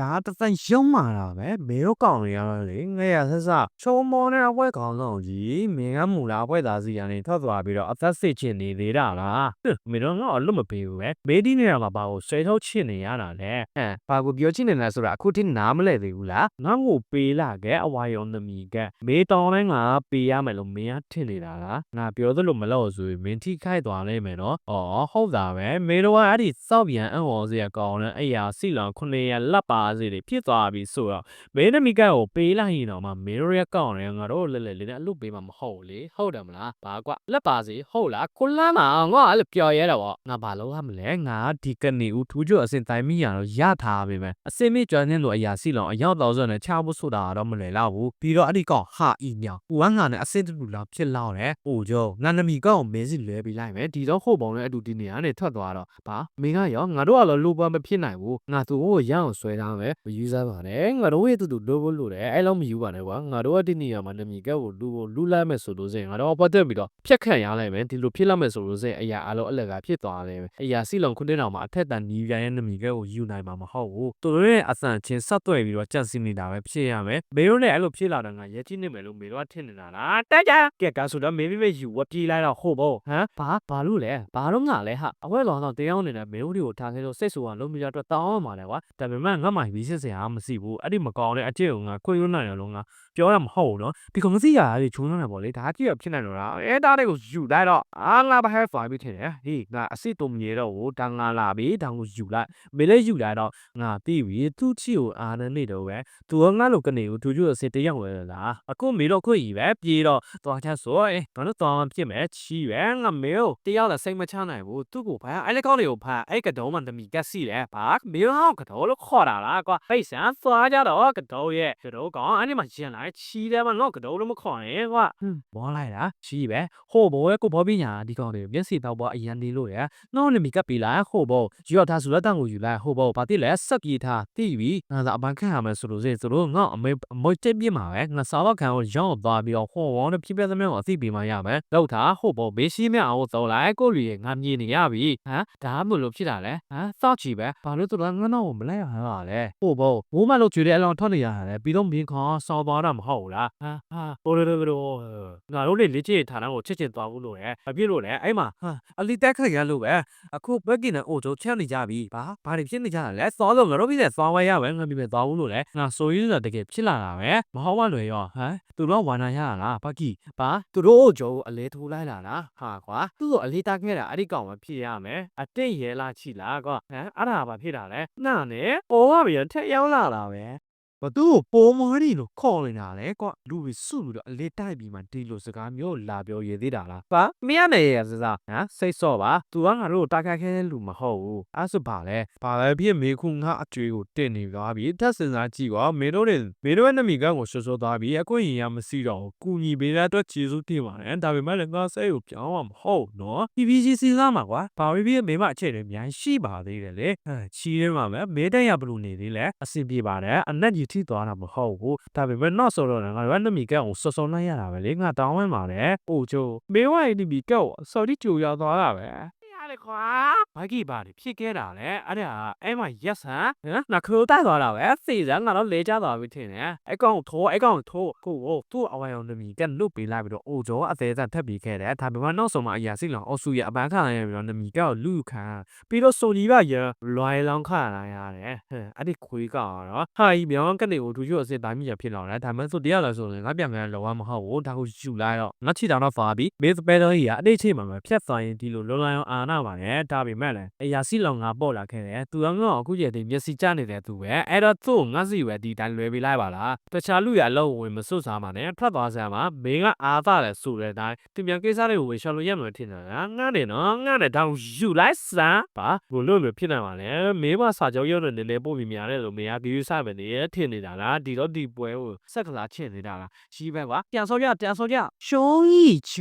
ဒါကတစ်သက်ရုံးမာတာပဲမေတို့ကောင်တွေကတော့လေငရဆက်စချုံမောနဲ့အပွဲကောင်ဆောင်ကြီးမင်းကမူလာအပွဲသားစီကနေထွက်သွားပြီးတော့အသက်စစ်ချင်နေသေးတာလားဟင်မင်းတို့ကတော့အလွတ်မပေးဘူးပဲမေဒီနေတာကဘာကိုဆွဲထုတ်ချင်နေရတာလဲဟမ်ဘာကိုပြောချင်နေလဲဆိုတာအခုထိနားမလဲသေးဘူးလားငါ့ကိုပေးလာခဲ့အဝါယုံသမီးကမေတောင်းတိုင်းငါပေးရမယ်လို့မင်းကထင်နေတာလားငါပြောသလိုမလို့ဆိုရင်မင်းထိခိုက်သွားလိမ့်မယ်နော်ဩဟုတ်တာပဲမေတို့ကအဲ့ဒီစောက်ပြန်အံ့ဩစရာကောင်းတဲ့အဲ့ရာစီလောင်ခုနှစ်ရလက်ပါစီတွေဖြစ်သွားပြီဆိုတော့မင်းသမီးကကိုပေးလိုက်ရင်တော့မှမင်းတို့ရဲ့ကောင်းတယ်ငါတို့လဲလဲလေးနဲ့အလုပ်ပေးမှာမဟုတ်လေဟုတ်တယ်မလားဘာကွာလက်ပါစီဟုတ်လားကိုလမ်းမှာငါအဲ့လိုပျော်ရဲတော့ဗောငါဘာလုပ်ရမလဲငါဒီကနေဦးထူးကျွတ်အစင်တိုင်းမိရတော့ရထားပြီပဲအစင်မိကျွမ်းနေလို့အရာစီလောင်အရောက်တော့ဆိုနေချဖို့ဆိုတာတော့မလွယ်တော့ဘူးပြီးတော့အဲ့ဒီကောင်ဟာအီမြောင်ဦးကငါနဲ့အစင်တူလောက်ဖြစ်လောက်တယ်ဟိုကျော်ငါနမီကောင်ကိုမင်းစီလွဲပြီးလိုက်မယ်ဒီတော့ဟိုပုံနဲ့အတူဒီနေရာနဲ့ထွက်သွားတော့ဘာမင်းကရောငါတို့ကတော့လိုပါမဖြစ်နိုင်ဘူးငါသူ့ကိုရအောင်ဆွဲထားမယ်မယူစားပါနဲ့ငါတို့ရဲ့တူတူလိုဖို့လိုတယ်အဲ့လောက်မယူပါနဲ့ကွာငါတို့ကဒီနေရာမှာနမီကကိုလူကိုလူလိုက်မယ်ဆိုလို့စရင်ငါတို့ပတ်သက်ပြီးတော့ဖြတ်ခန့်ရလိုက်မယ်ဒီလိုဖြစ်လာမယ်ဆိုလို့စရင်အရာအလုံးအလက်ကဖြစ်သွားတယ်အရာစီလုံခုနှစ်တောင်မှာအထက်တန်နီးပြန်ရဲ့နမီကကိုယူနိုင်မှာမဟုတ်ဘူးသူတို့ရဲ့အဆန်ချင်းဆက်သွယ်ပြီးတော့ကြက်စီနေတာပဲဖြစ်ရမယ်မေတို့နဲ့အဲ့လိုဖြစ်လာတော့ငါရဲကြည့်နေမယ်လို့မေတို့ကထင်နေတာလားတက်ကြကဲကဆိုတော့မေမေမေယူဝပြေးလိုက်တော့ဟုတ်ဘောဟမ်ဘာဘာလို့လဲဘာလို့ငါလဲဟာအဝဲလောင်တော့တရားနေတယ်မေတို့တွေကိုထားခဲ့လို့စိတ်ဆူအောင်လုံးမရတော့တောင်းရမှာလေကွာဒါပေမဲ့ငါမှဘီစစ်စရာမရှိဘူးအဲ့ဒီမကောင်းတဲ့အကျင့်ကိုငါခွင့်လွှတ်နိုင်တယ်လို့ငါ ပြောရမဟုတ်ဘူးနော်ဒီကောင်စီရာတွေချုံနေတာပေါ့လေဒါကြည့်ရဖြစ်နိုင်တော့လားအဲဒါတွေကိုယူလိုက်တော့အာငါဘာဟဲဖိုင်ပြီးထင်တယ်ဟေးငါအစ်စ်တုံမြေတော့ဟိုတန်ငါလာပြီတောင်ကိုယူလိုက်မေလေးယူလိုက်တော့ငါပြီးပြီသူ့ချီကိုအာနေနေတော့ပဲသူကငါလိုကနေကိုသူကျအစ်စ်တယောက်လဲလားအခုမေတော့ခွင့်ကြီးပဲပြေတော့သွားချဆိုအေးငါတို့သွားမှဖြစ်မယ်ချီပဲငါမေကိုတယောက်လည်းစိတ်မချနိုင်ဘူးသူ့ကိုဘာအဲ့လက်ကောက်တွေကိုဖာအဲ့ကတုံးမှတမီကက်စီတယ်ဘာမေဟောင်းကတော်လို့ခေါ်တာလားကွာဖိတ်ဆန်သွားကြတော့ကတော်ရဲ့ကတော်ကောင်အဲ့ဒီမှာရင်လာချီတယ်မနော်ကတော်လို့မခေါ်နဲ့ကွာဟွန်းဘောလိုက်တာချီပဲဟိုဘောရဲ့ကိုဘောပညာဒီကောင်တွေမျက်စိတော့ဘောအရန်နေလို့ရနော်နမီကပ်ပေးလိုက်ဟိုဘောယူရထားဆိုလက်တန်ကိုယူလိုက်ဟိုဘောဘာတိလဲစက်ကြီးထားတိပြီငါသာအပန်းခံရမယ်ဆိုလို့စေဆိုလို့ငါအမေအမွေတက်ပြစ်မှာပဲငါစားတော့ခံကိုရောင်းသွားပြီးတော့ဟိုဝေါနဲ့ပြပြသမျှကိုအသိပေးမှရမယ်လောက်တာဟိုဘောဘေးရှိမြအောင်သုံးလိုက်ကိုလူရဲ့ငါမြင်နေရပြီဟမ်ဒါမှမလို့ဖြစ်တာလဲဟမ်စောက်ချီပဲဘာလို့သူကငါတော့မလဲရဟန်းပါလဲဟိုဘောမိုးမလို့ကျွေတဲ့အလောင်းထွက်နေရတာလေပြီးတော့မင်းခေါ်စော်သွားတာမဟုတ်ဘူးလားဟာဟာဘိုးတို့တို့ငါတို့လေလေ့ကျင့်ဌာနကိုချစ်ချင်သွားဘူးလို့လေမဖြစ်လို့လေအဲ့မှာဟာအလီတက်ခက်ရလို့ပဲအခုဘက်ကင်နဲ့အိုချိုချက်နေကြပြီဘာဘာတွေဖြစ်နေကြတာလဲစောလို့ငါတို့ပြီးတဲ့သွားဝဲရပဲငါပြီးပဲသွားဘူးလို့လေငါဆိုရင်းတော့တကယ်ဖြစ်လာတာပဲမဟုတ်ပါလွယ်ရောဟမ်သူတို့ဝါနာရလားဘက်ကီဘာသူတို့ဂျိုးအလဲထိုးလိုက်လာလားဟာကွာသူ့ကိုအလေးတက်ခဲ့တာအဲ့ဒီကောင်မဖြစ်ရမယ်အတင့်ရဲလားချီလားကွာဟမ်အဲ့ဒါဘာဖြစ်တာလဲနာနဲ့ပေါ်ပါဗျာထက်ရောက်လာတာပဲ ဘသူ့ကိုပေါ်မရီလို့ခေါ်နေတာလေကွာလူတွေစုပြီးတော့အလေးတိုက်ပြီးမှဒီလိုစကားမျိုးလာပြောရသေးတာလားပါမင်းရနေရစစားဟမ်စိတ်ဆော့ပါ तू ကငါတို့ကိုတာခတ်ခဲတဲ့လူမဟုတ်ဘူးအဲ့ဆိုပါလဲပါလဲပြည့်မေခုငါအကျွေးကိုတင်နေသွားပြီတက်စင်စားကြည့်ကွာမင်းတို့တွေမင်းတို့ရဲ့နမီကကိုဆွဆွသွားပြီအကွင့်ရင်ရမရှိတော့ဘူးကူညီပေးတဲ့အတွက်ကျေးဇူးတင်ပါတယ်ဒါပေမဲ့လည်းငါစိတ်ကိုပြောင်းမှာမဟုတ်နော် PPGC လာမှာကွာဘာဝေးပြီးမေမအခြေတွေအများကြီးရှိပါသေးတယ်လေဟမ်ချီးရဲမှာပဲမေးတဲ့ရဘလို့နေသေးလဲအဆင်ပြေပါတယ်အနက်ကြီးထိသွားတာမဟုတ်ဘူးဒါပေမဲ့တော့ဆိုတော့လည်းငါတို့ကနမီကကိုဆွဆွလိုက်ရတာပဲလေငါတောင်းဝဲမှာလေအိုချိုမေဝိုင်ဒီမီကကိုစော်ဒီကြိုရောက်သွားတာပဲရ တယ်ခွာဘာကြီးပါလေဖြစ်ခဲ့တာလေအဲ့ဒါအဲ့မှာရက်ဆန်ဟမ်နှခိုးတိုက်သွားတာပဲစီစံငါတော့လဲကြသွားပြီထင်တယ်အဲ့ကောင်ထိုးအဲ့ကောင်ထိုးကိုကိုသူ့အဝိုင်အောင်တမီကလွတ်ပေးလိုက်ပြီးတော့အိုကျော်အသေးစားထပ်ပြီးခဲ့တယ်ဒါပေမဲ့နောက်ဆုံးမှအရာစီလောင်အော်ဆူရဲ့အပန်းခံရပြီးတော့နမီကောလူခံပြီးတော့ဆိုကြီးပါရလွိုင်းလောင်ခလာရတယ်ဟဲ့အဲ့ဒီခွေးကတော့ဟာကြီးမြောင်းကနေကိုသူကျွတ်အစစ်တိုင်းမြဖြစ်လာတယ်ဒါပေမဲ့ဆိုတရားလာဆိုရင်ငါပြန်ပြန်လောမဟုတ်ဘူးဒါကိုယူလိုက်တော့ငါချီတောင်တော့ဖာပြီးမေးစပယ်တော်ကြီးကအတိတ်ချိန်မှာပဲဖြတ်သွားရင်ဒီလိုလွန်လန်းအောင်အာနာပါနဲ့ဒါပေမဲ့လည်းအရာစီလောင်ငါပေါ့လာခဲ့တယ်သူကငါ့ကိုအခုကျတည်းမျက်စိကျနေတဲ့သူပဲအဲ့တော့သူ့ကိုငါစီပဲဒီတိုင်းလွယ်ပေးလိုက်ပါလားတခြားလူရအလုံးဝင်မစွတ်စားပါနဲ့ထွက်သွားစမ်းပါမင်းကအာသာလဲဆိုတဲ့အတိုင်းသူမြန်ကိစ္စတွေကိုဝင်ရှော်လို့ရမလို့ထင်တာလားငါနဲ့နော်ငါနဲ့တောင်ယူလိုက်စမ်းပါဘလို့လို့ဖြစ်နေပါလဲမင်းမစာကြောရုံနဲ့နည်းနည်းပို့ပြီးများတယ်လို့မင်းကဂယူးစပဲနေထင်နေတာလားဒီတော့ဒီပွဲကိုစက်ကလာချင်နေတာလားရှိပဲကွာပြန်စောကြပြန်စောကြရှုံးကြီးချ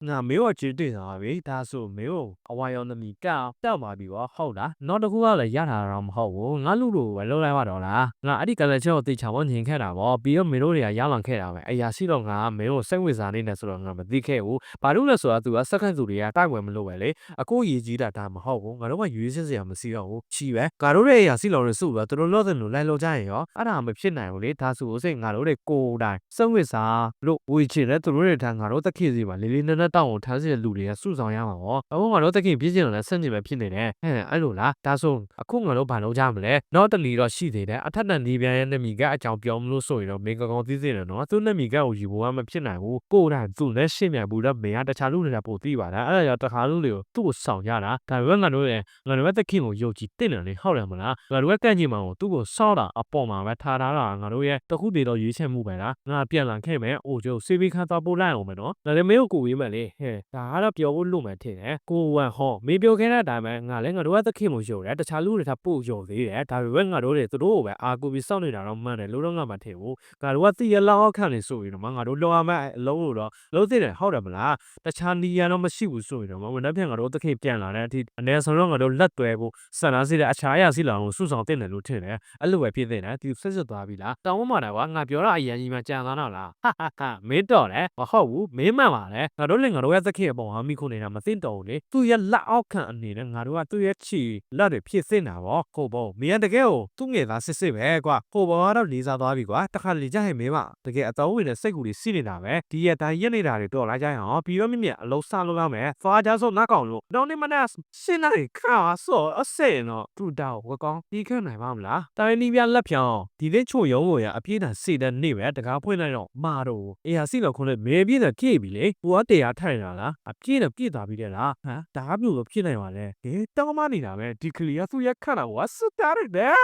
င်ငါမင်းကိုကြည့်တွေ့တာပဲဒါဆိုမင်းကိုအဝါရောင်သမီးကောက်တောက်ပါပြီပေါ့ဟုတ်လားနောက်တစ်ခုကလည်းရတာတော့မဟုတ်ဘူးငါလူလိုပဲလုံးလိုက်ပါတော့လားငါအဲ့ဒီကလေးချက်ကိုတေချာဖို့ညင်ခဲ့တာပေါ့ပြီးတော့မင်းတို့တွေကရောက်လာခဲ့တာပဲအရာရှိတော့ငါမင်းကိုစိတ်ဝင်စားနေတယ်ဆိုတော့ငါမသိခဲ့ဘူးဘာလို့လဲဆိုတော့ तू ကစက္ကန့်သူတွေကတိုက်ွယ်မလို့ပဲလေအခုရည်ကြီးတာဒါမဟုတ်ဘူးငါတို့ကရွေးစစ်စရာမရှိတော့ဘူးချီပဲငါတို့ရဲ့အရာရှိလော်တွေစုပြီးတော့သူတို့လို့တဲ့လူလိုက်လို့ကြရင်ရောအဲ့ဒါမဖြစ်နိုင်ဘူးလေဒါဆိုစိတ်ငါတို့တွေကိုယ်တိုင်စိတ်ဝင်စားလို့ဝေချင်တဲ့သူတို့တွေထံငါတို့တက်ခေစီမှာလေးလေးနက်နက်တောင်းကိုထားစီတဲ့လူတွေကစုဆောင်ရမှာပေါ့အခုငါတို့တက်ခေပြည့်ကျင်တယ်ဆန့်ကျင်ပဲဖြစ်နေတယ်ဟဲ့အဲ့လိုလားဒါဆိုအခုငါတို့ဘာလုပ်ကြမလဲနောက်တလီတော့ရှိသေးတယ်အထက်တန်ဒီပြန်ရဲ့နမီကအကြောင်းပြောမလို့ဆိုရင်တော့မင်းကောင်းကောင်းသိသိတယ်နော်သူနမီကကိုယူဖို့ကမဖြစ်နိုင်ဘူးကိုယ်တိုင်သူနဲ့ရှင်းမြန်ဘူးတော့မင်းကတခြားလူတွေကပို့သိပါလားအဲ့ဒါကြောင့်တခါလူတွေကိုသူ့ကိုဆောင်ရတာဒါပေမဲ့ငါတို့ရဲ့ငါတို့ရဲ့တက်ခင်ကိုယုံကြည်တင်တယ်လေဟုတ်တယ်မလားငါတို့ရဲ့ကန့်ကြီးမှာကိုသူ့ကိုစောက်တာအပေါ်မှာပဲထားထားတာငါတို့ရဲ့တခုတည်းတော့ရွေးချယ်မှုပဲလားငါပြန်လာခဲ့မယ်အိုကျိုစေးပြီးခါတော့ပို့လိုက်အောင်မယ်နော်ဒါလည်းမင်းကိုကိုဝေးမယ်လေဟဲ့ဒါကတော့ပြောဖို့လို့မှထင်တယ်ကိုဝမ်ဟောမင်းပြောခဲ့တဲ့အတိုင်းပဲငါလည်းငါတို့ရဲ့တက်ခင်ကိုယုံတယ်တခြားလူတွေကပို့ယုံသေးတယ်ဒါပေမဲ့ငါတို့တွေသူတို့ကိုပဲအာကိုပြီးစောင့်နေတာတော့မှန်တယ်လို့တော့ငါမထင်ဘူးငါတို့ကတည်ရလောက်ခံနေဆိုရင်တော့ငါတို့လောရမယ်အလုံးလို့တော့လုံးသိတယ်ဟုတ်တယ်မလားတခြားနီးရန်တော့မရှိဘူးဆိုရင်တော့ဝန်ထမ်းပြန်ငါတို့တက်ခင်ပြန်လာတဲ့အထိအနေဆုံးတော့ငါတို့လက်တွဲဖို့စံနာစီတဲ့အခြားအရာစီလောင်ကိုစုဆောင်တင်တယ်လို့ထင်တယ်အဲ့လိုပဲဖြစ်နေတယ်ဒီဆက်ဆက်သွားပြီလားတောင်းမှတာကွာငါပြောတာအရင်ကြီးမှကြံသွားတော့လားဟာဟာဟာမင်းတော့တယ်မဟုတ်ဘူးမင်းမှန်ပါလေငါတို့လည်းငါတို့ရဲ့တက်ခင်အပေါ်မှာမိခုနေတာမသိတော့ဘူးလေသူရဲ့လက်အောက်ခံအနေနဲ့ငါတို့ကသူ့ရဲ့ချီလက်တွေဖြစ်စင်တာပေါ့ဟုတ်ပေါ့မင်းတကယ်ကိုသူ့ငယ်သားစစ်စစ်ပဲကွာဟိုဘောကတော့လေးစားသွားပြီကွာတခါလေကြဟဲ့မင်းမတကယ်အတော်ဝင်တဲ့စိတ်ကူတွေစီးနေတာပဲဒီရဲ့တိုင်းရက်နေတာတွေတော့လာကြရအောင်ပြီးတော့မြမြအလုံးစားလို့ရမယ်သွားကြဆိုနောက်ကောင်လို့တော့နေမနဲ့ရှင်းလိုက်ခါဆောအစင်တော့သူ့တောက်ဝကောင်းဒီခန့်နိုင်ပါမလားတိုင်းနီးပြလက်ဖြောင်းဒီလေးချို့ရုံးကိုရအပြည့်တန်စေတဲ့နေ့ပဲတကားဖွင့်လိုက်တော့မာတော့အေးဟာစီလောက်ခွန်းနဲ့မဲပြည့်တဲ့ကြည့်ပြီလေဟိုကတရားထိုင်လာလားအပြည့်နဲ့ပြည့်သွားပြီတဲ့လားဟမ်ဒါကမျိုးလို့ဖြစ်နိုင်ပါလေဟေးတောင်းမနေတာပဲဒီကလေးကသူ့ရဲ့ခန့်တာဝါစတာရတဲ့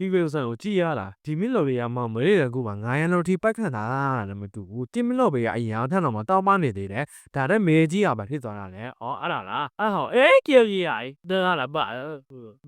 ဒီဝေဆန်ကိုကြည့်ရလားဒီမင်းလော်တွေကမှမရတဲ့ကူပါ900လော်ထိပိုက်ခန့်တာလည်းမတူဘူးတင်မင်းလော်တွေကအရင်အထက်တော့မှတောင်းမနေသေးတယ်ဒါနဲ့မဲကြီးကပဲဖြစ်သွားတာလေဩအဲ့ဒါလားအဲ့ဟောအေးကြေကြီးရိုင်ဒါကလားပါ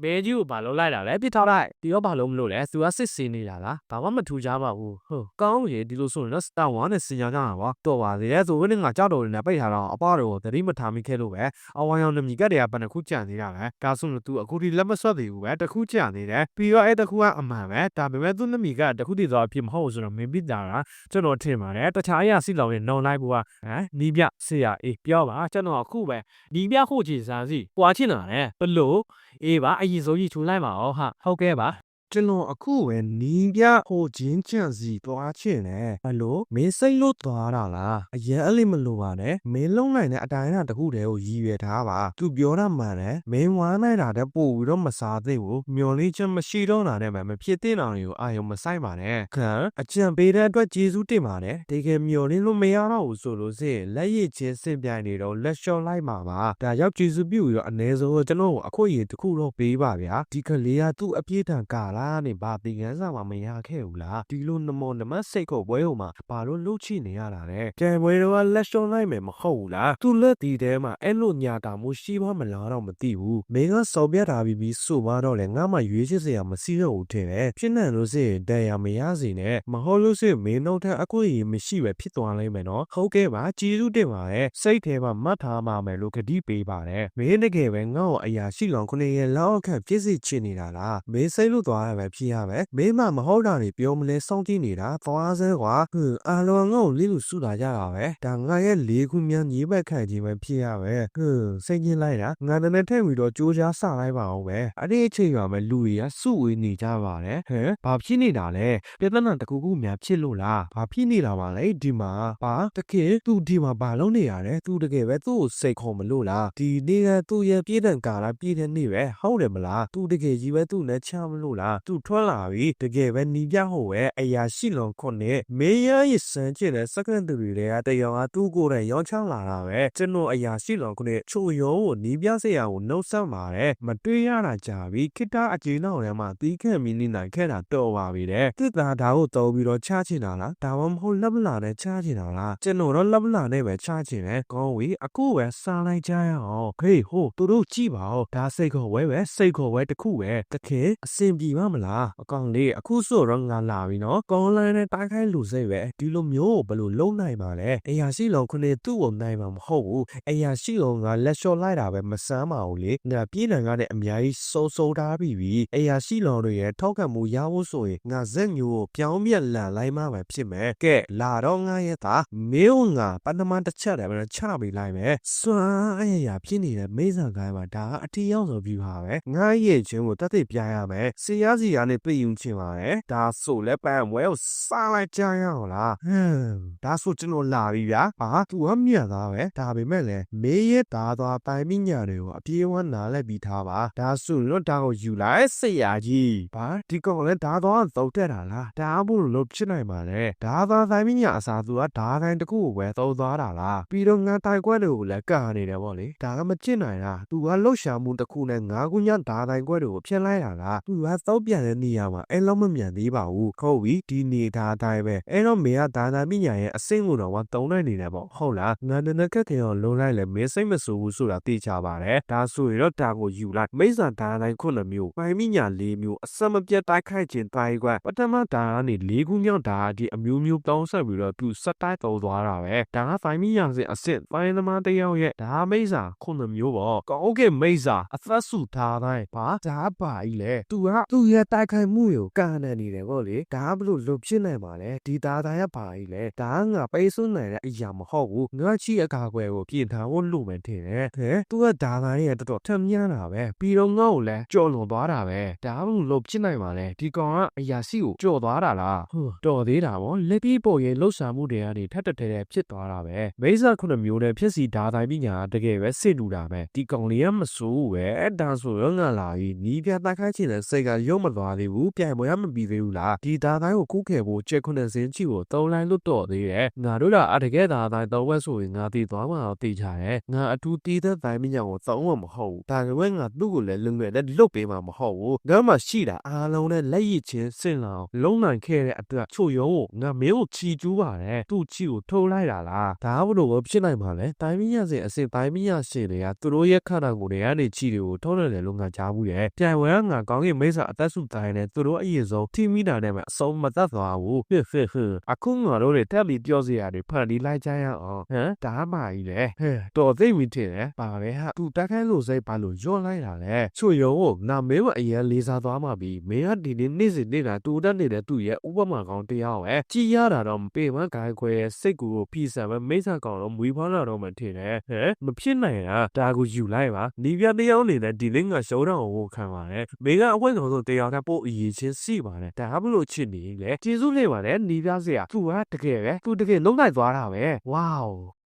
မဲကြီးကိုဘာလို့လိုက်တာလဲပြစ်ထားလိုက်ဒီရောဘာလို့မလို့လဲသူကစစ်စင်းနေတာလားဘာမှမထူကြပါဘူးဟုတ်ကောင်းရေဒီလိုဆိုရင်တော့စတာဝါနဲ့စင်ကြကြတာပါတော့ပါသေးတယ်ဆိုဝင်ငါကြောက်တော်နေပိတ်ထားတော့အပတော်ကိုသတိမထားမိခဲ့လို့ပဲအဝါရောင်နမီကတည်းကဘယ်နှခုကြံနေတာလဲဒါဆိုလို့ तू အခုဒီလက်မဆွတ်သေးဘူးပဲတစ်ခုကြံနေတယ်ပြီးတော့အဲ့တစ်ခုကအမှန်ပဲဒါပေမဲ့သူ့နမီကတစ်ခုတည်းတော့အဖြစ်မဟုတ်ဘူးဆိုတော့မင်းပြတာလားကျွန်တော်ထင်ပါတယ်တခြားအရာစီလောင်ရင်နှုံလိုက်ဘူးကဟမ်နီးပြဆရာအေးပြောပါကျွန်တော်အခုပဲနီးပြဟုတ်ချင်စားစီပွားချင်တာလေဘလို့အေးပါအရင်ဆုံးကြီးထူလိုက်ပါအောင်ဟာဟုတ်ကဲ့ပါ ကျွန်တော်အခုပဲနီးပြဟိုချင်းချန့်စီသွားချင်တယ်ဘလို့မင်းစိတ်လို့သွားတာလားအရင်အဲ့လိုမလို့ပါနဲ့မင်းလုံးနိုင်တဲ့အတိုင်းအတာတစ်ခုတည်းကိုရည်ရွယ်ထားပါသူပြောတာမှန်တယ်မင်းဝမ်းနိုင်တာတဲ့ပို့ပြီးတော့မစားသေးဘူးမျော်လင့်ချက်မရှိတော့တာနဲ့မှမဖြစ်တဲ့အောင်တွေကိုအာယုံမဆိုင်ပါနဲ့ခံအကြံပေးတဲ့အတွက်ကျေးဇူးတင်ပါတယ်တကယ်မျော်လင့်လို့မရတော့ဘူးဆိုလို့စရင်လက်ရည်ချင်းစင်ပြိုင်နေတော့လက်လျှော့လိုက်ပါပါဒါရောက်ကျေးဇူးပြုပြီးတော့အ ਨੇ ဆုံးကျွန်တော်ကိုအခွင့်အရေးတစ်ခုတော့ပေးပါဗျာဒီကလေးကသူ့အပြည့်တန်ကာလာနေဘာသင်ခန်းစာမှမရခဲ့ဘူးလားဒီလိုနမောနမစိတ်ကိုပွဲဟိုမှာဘာလို့လှုပ်ချိနေရတာလဲကြံပွဲတော့လက်လျှော့လိုက်မယ်မဟုတ်ဘူးလားသူလက်ဒီထဲမှာအဲ့လိုညာတာမှုရှိမှမလားတော့မသိဘူးမင်းကစော်ပြတာပြီးပြီးဆိုမှတော့လေငါမှရွေးချယ်စရာမရှိတော့ဘူးထင်တယ်ဖြစ်နေလို့စရင်တန်ရမရစေနဲ့မဟုတ်လို့စရင်မင်းတို့ထက်အကွေအရေးမရှိပဲဖြစ်သွားလိမ့်မယ်နော်ဟုတ်ကဲ့ပါကျေးဇူးတင်ပါတယ်စိတ်ထဲမှာမှတ်ထားပါမယ်လို့ကတိပေးပါတယ်မင်းတကယ်ပဲငါ့ကိုအရာရှိလောင်ခုနှစ်ရဲ့လောက်အခန့်ပြည့်စုံချင်နေတာလားမင်းစိတ်လို့သွားရပဲဖြစ်ရမယ်မင်းမမဟုတ်တာတွေပြောမလဲစောင့်ကြည့်နေတာသွားစဲကွာဟွန်းအာလွန်ငါ့ကိုလိလူစုတာကြတာပဲဒါငါရဲ့လေးခုမြန်ညီးဘက်ခံခြင်းပဲဖြစ်ရပဲဟွန်းစိတ်ညစ်လိုက်တာငါတည်းထည့်ပြီးတော့ကြိုးကြားစလိုက်ပါအောင်ပဲအဲ့ဒီအချိန်ရွာမဲ့လူတွေကစုဝေးနေကြပါတယ်ဟဲ့ဘာဖြစ်နေတာလဲပြဿနာတစ်ခုခုများဖြစ်လို့လားဘာဖြစ်နေတာပါလဲဒီမှာဘာတကယ်သူဒီမှာဘာလုပ်နေရလဲသူတကယ်ပဲသူ့ကိုစိတ်ခေါ်မလို့လားဒီနေ့ကသူ့ရဲ့ပြည့်တဲ့ကာလာပြည့်တဲ့နေ့ပဲဟုတ်တယ်မလားသူတကယ်ကြီးပဲသူ့နဲ့ချမလို့လားသူထွက်လာပြီတကယ်ပဲနီးပြဟုတ်ပဲအရာရှိလွန်ခွန်းနဲ့မေးရရစမ်းကျင်တဲ့စက္ကန့်တူတွေကတယောက်ကသူ့ကိုယ်တိုင်ရောင်းချလာတာပဲကျွန်တော်အရာရှိလွန်ခွန်းနဲ့ချိုရုံးကိုနီးပြစရာကိုနှုတ်ဆက်ပါတယ်မတွေးရတာကြာပြီခိတ္တအကျေနောက်ထဲမှာတီးခန့်မီနေနိုင်ခဲ့တာတော့ပါပြီတဲ့တစ်သားဒါကိုတော်ပြီးတော့ချချင်တာလားဒါမှမဟုတ်လက်ပလာနဲ့ချချင်တာလားကျွန်တော်တော့လက်ပလာနဲ့ပဲချချင်တယ်ကောင်းဝေးအခုပဲစားလိုက်ကြရအောင်ဟေးဟိုသူတို့ကြည့်ပါဦးဒါစိတ်ခေါ်ဝဲပဲစိတ်ခေါ်ဝဲတစ်ခုပဲတကယ်အစင်ပြေမှမလားအကောင်လေးအခုဆိုတော့ငါလာပြီနော်ကောင်းလိုင်းနဲ့တိုက်ခိုက်လူစိတ်ပဲဒီလိုမျိုးကိုဘယ်လိုလုံးနိုင်ပါလဲအရာရှိလုံးခုနေသူ့ကိုနိုင်မှာမဟုတ်ဘူးအရာရှိလုံးကလက်လျှော့လိုက်တာပဲမစမ်းပါဘူးလေငါပြည်နိုင်ကလည်းအများကြီးစိုးစိုးထားပြီးပြီအရာရှိလုံးတွေရဲ့ထောက်ခံမှုရဖို့ဆိုရင်ငါဇက်မျိုးကိုပြောင်းပြက်လန်လိုက်မှပဲဖြစ်မယ်ကဲလာတော့ငါရဲ့သားမင်းငါပထမတစ်ချက်တည်းပဲချပေးလိုက်မယ်စွမ်းအရာဖြစ်နေတဲ့မိစ္ဆာကိုင်းမှာဒါကအထီရောက်ဆိုပြီးပါပဲငါရဲ့ချင်းကိုတတ်သိပြရမယ်စီရစီရနဲ့ပြယူချင်ပါတယ်ဒါဆိုလဲပန်းဝဲကိုစားလိုက်ကြရအောင်လားဟမ်ဒါဆိုကျွန်တော်လာပြီဗျာဟာသူကမြတ်သားပဲဒါပေမဲ့လည်းမေးရဲ့သားသွားပိုင်မိညာတွေကိုအပြေးဝန်းနားလဲပြီးသားပါဒါဆိုတော့ဒါကိုယူလိုက်ဆရာကြီးဘာဒီကောင်လည်းဒါသွားသုံးတက်တာလားဒါမှမဟုတ်လို့ဖြစ်နိုင်ပါလေဒါသွားပိုင်မိညာအစားသူကဒါတိုင်းတစ်ခုကိုပဲသုံးသွားတာလားပြီးတော့ငါတိုင်ကွက်တွေကိုလည်းကာနေတယ်ဗောလေဒါကမကျင့်နိုင်တာသူကလှုပ်ရှားမှုတစ်ခုနဲ့ငါးခုညဒါတိုင်းကွက်တွေကိုဖျက်လိုက်တာလားသူကသုံးပြန်တဲ့နေရာမှာအဲလုံးမမြန်သေးပါဘူးဟုတ်ပြီဒီနေသားအတိုင်းပဲအဲတော့မေကဒါသာမိညာရဲ့အစင်းကိုတော့ဝတုံးလိုက်နေတယ်ဗောဟုတ်လားငါနနကက်ခင်အောင်လုံးလိုက်လဲမင်းစိတ်မဆူဘူးဆိုတာသိချပါတယ်ဒါဆိုရင်တော့ဒါကိုယူလိုက်မိစ္ဆာဒါတိုင်းခုနှစ်မျိုးပိုင်မိညာ၄မျိုးအစမပြတ်တိုက်ခိုက်ခြင်းတိုင်းကွက်ပထမဒါကနေ၄ခုမြောက်ဒါဒီအမျိုးမျိုးတောင်းဆက်ပြီးတော့သူစက်တိုက်တော်သွားတာပဲဒါကပိုင်မိညာစဉ်အစစ်ပိုင်သမားတယောက်ရဲ့ဒါမိစ္ဆာခုနှစ်မျိုးပေါ့ကောင်းကဲမိစ္ဆာအသက်စုထားတိုင်းဘာဒါပါကြီးလေသူကသူ့ရဲ့တိုက်ခိုက်မှုကိုကာနန်နေတယ်ဗောလေဒါဘလို့လွတ်ဖြစ်နိုင်ပါလဲဒီသားသားရပါကြီးလေဒါကငါပေးစွန်းနိုင်တဲ့အရာမဟုတ်ဘူးငါချီအကာအကွယ်ကိုပြင်ထားဖို့လိုမယ်ထင်တယ်ဟဲ့သူကဒါသားရဲ့တော်တော်ထမြန်းတာပဲပြီးတော့ငါ့ကိုလည်းကြော်လွန်သွားတာပဲဒါဘလို့လွတ်ဖြစ်နိုင်ပါလဲဒီကောင်ကအရာရှိကိုကြော်သွားတာလားဟိုတော်သေးတာဗောလက်ပြီးပေါ်ရဲ့လှုပ်ရှားမှုတွေကနေထက်တက်တဲဖြစ်သွားတာပဲမိစ္ဆာခုနှစ်မျိုးနဲ့ဖြစ်စီဒါတိုင်းပညာတကယ်ပဲစစ်တူတာပဲဒီကောင်လေးကမစိုးဘူးပဲအဲ့ဒါဆိုရောငါလာပြီးနီးပြတိုက်ခိုက်ချင်တဲ့စိတ်ကရုံမသွားသေးဘူးပြိုင်ပွဲကမပြီးသေးဘူးလားဒီဒါတိုင်းကိုကူးခဲ့ဖို့ချက်ခုနှစ်စင်းချီကိုသုံးလိုက်လို့တော့သေးတယ်ငါတို့ကအတကယ်ဒါတိုင်းတော့ဝက်ဆိုရင်ငါတည်သွားမှာတော့တည်ကြတယ်ငါအထူးတည်တဲ့တိုင်းပညာကိုသုံးမှာမဟုတ်ဘူးဒါကပဲငါသူ့ကိုလည်းလုံငယ်နဲ့လွတ်ပေးမှာမဟုတ်ဘူးငါမှရှိတာအားလုံးနဲ့လက်ရည်ချင်းစင်လောင်လုံးနိုင်ခဲ့တဲ့အတွက်ချို့ရုံးကိုငါမင်းကိုချီကျူးပါတယ်သူ့ချီကိုထိုးလိုက်တာလားဒါဘလို့ဖြစ်နိုင်ပါလဲတိုင်းပညာစဉ်အစစ်တိုင်းပညာရှင်တွေကသူတို့ရဲ့ခန္ဓာကိုယ်တွေကနေချီတွေကိုထုတ်နေတယ်လို့ငါကြားဘူးရဲ့ပြိုင်ပွဲကငါကောင်းကင်မိစ္ဆာအသက်စုတိုင်းနဲ့သူတို့အရင်ဆုံးထိမိတာနဲ့မှအဆုံးမသက်သွားဘူးဟစ်ဟစ်ဟစ်အခုငါတို့တွေတက်ပြီးပြောစရာတွေဖန်တီးလိုက်ကြရအောင်ဟမ်ဒါမှကြီးလေဟဲ့တော်သိပြီထင်တယ်ပါပဲဟာသူတက်ခိုင်းလို့စိတ်ပါလို့ညွတ်လိုက်တာလေချွေရုံကိုငါမင်းမအရင်လေးစားသွားမှပြီးမင်းကဒီနေ့နေ့စဉ်နေတာတူတက်နေတဲ့သူ့ရဲ့ဥပမာကောင်းတရားပဲကြည်ရတာတော့မပေမဂိုင်းခွဲရဲ့စိတ်ကူကိုဖိဆံမဲ့မိစ္ဆာကောင်တော့မွေးဖွားလာတော့မှထင်တယ်ဟဲ့မဖြစ်နိုင်တာဒါကိုယူလိုက်ပါနီးပြတယောက်နေတဲ့ဒီလင်းကရှုံးတော့ကိုခံပါတယ်မင်းကအဝတ်ကောင်ဆိုတရားကပို့အရေးချင်းစီပါတယ်ဒါမှမလို့ချစ်နေလေကျေးဇူးလေးပါတယ်နီးပြစရာသူကတကယ်ပဲသူတကယ်လုံးလိုက်သွားတာပဲဝေါ